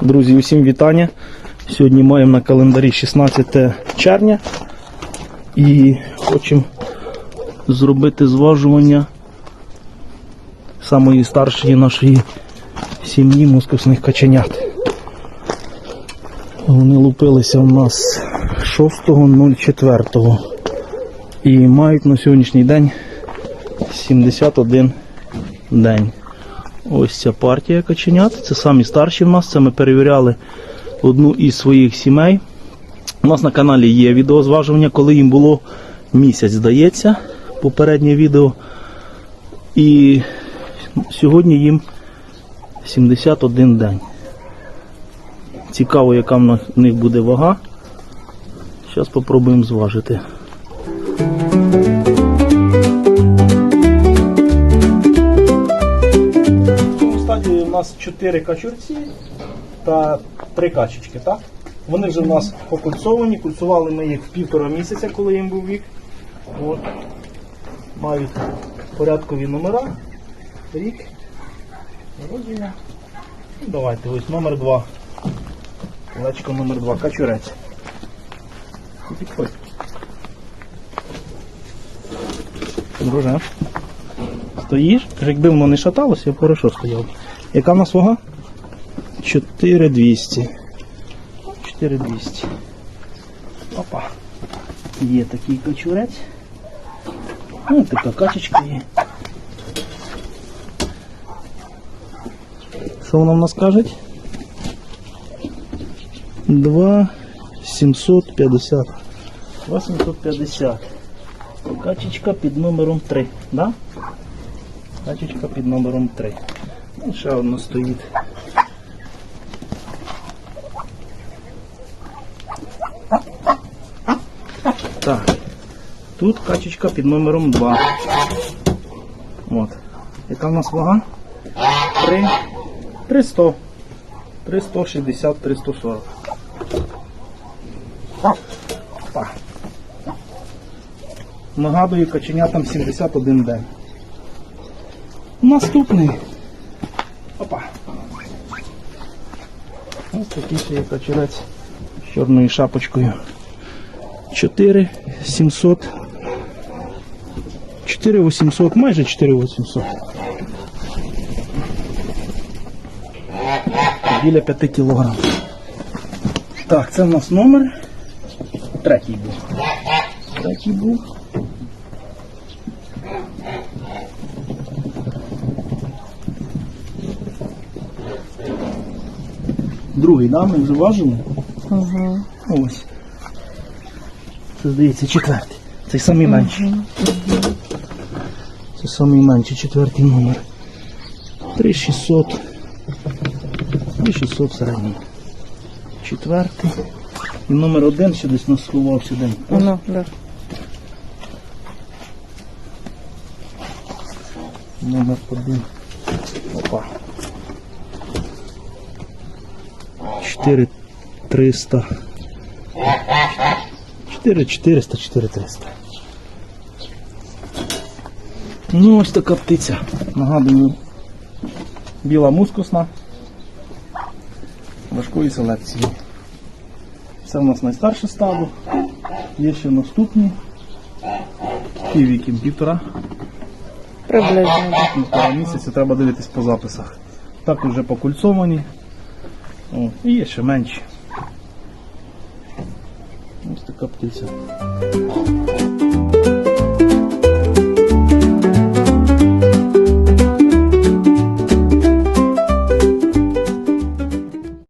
Друзі, усім вітання. Сьогодні маємо на календарі 16 червня і хочемо зробити зважування самої старшої нашої сім'ї мускусних каченят. Вони лупилися у нас 6.04 і мають на сьогоднішній день 71 день. Ось ця партія каченят. Це самі старші в нас. Це ми перевіряли одну із своїх сімей. У нас на каналі є відеозважування, коли їм було місяць, здається, попереднє відео. І сьогодні їм 71 день. Цікаво, яка в них буде вага. Зараз спробуємо зважити. Стадії у нас 4 качурці та 3 качечки, так? Вони вже в нас покульцовані, кульцували ми їх півтора місяця, коли їм був вік. От. Мають порядкові номера. Рік. Народження. Ну, Давайте, ось номер 2. Колечко номер 2, качурець. Підходь. Друже. Стоїш? Якби воно не шаталося, я б хорошо стояв. Яка в нас вага? 4200. 4200. Опа. Є такий качурець. Ну, така качечка є. Що вона в нас каже? 2 750. 2 750. Качечка під номером 3, да? Качечка під номером 3. Ще одна стоїть. Так. Тут качечка під номером 2. От. Яка в нас вага? 3. 300. 360, 340. Так. Нагадую, каченятам 71 день. Наступний. Опа. Ось такий ще є качерець з чорною шапочкою. 4 700. 4 800, майже 4 800. Біля 5 кілограм. Так, це в нас номер. Третій був. Третій був. Другий, да? Ми вже важили? Угу. Ось. Це здається четвертий. Цей самий менший. Це самий менший, четвертий номер. 3600. 3600 середній. Четвертий. І номер один ще десь нас сховався день. Ну, да. Номер один. Опа. 4300. 4400, 4300. Ну, ось така птиця. Нагадую, біла мускусна. Важкої селекції. Це в нас найстарше стадо. Є ще наступні. Піввіки півтора. Приблизно. Півтора місяця треба дивитись по записах. Так вже покульцовані. О, і є ще менші. Ось така птиця.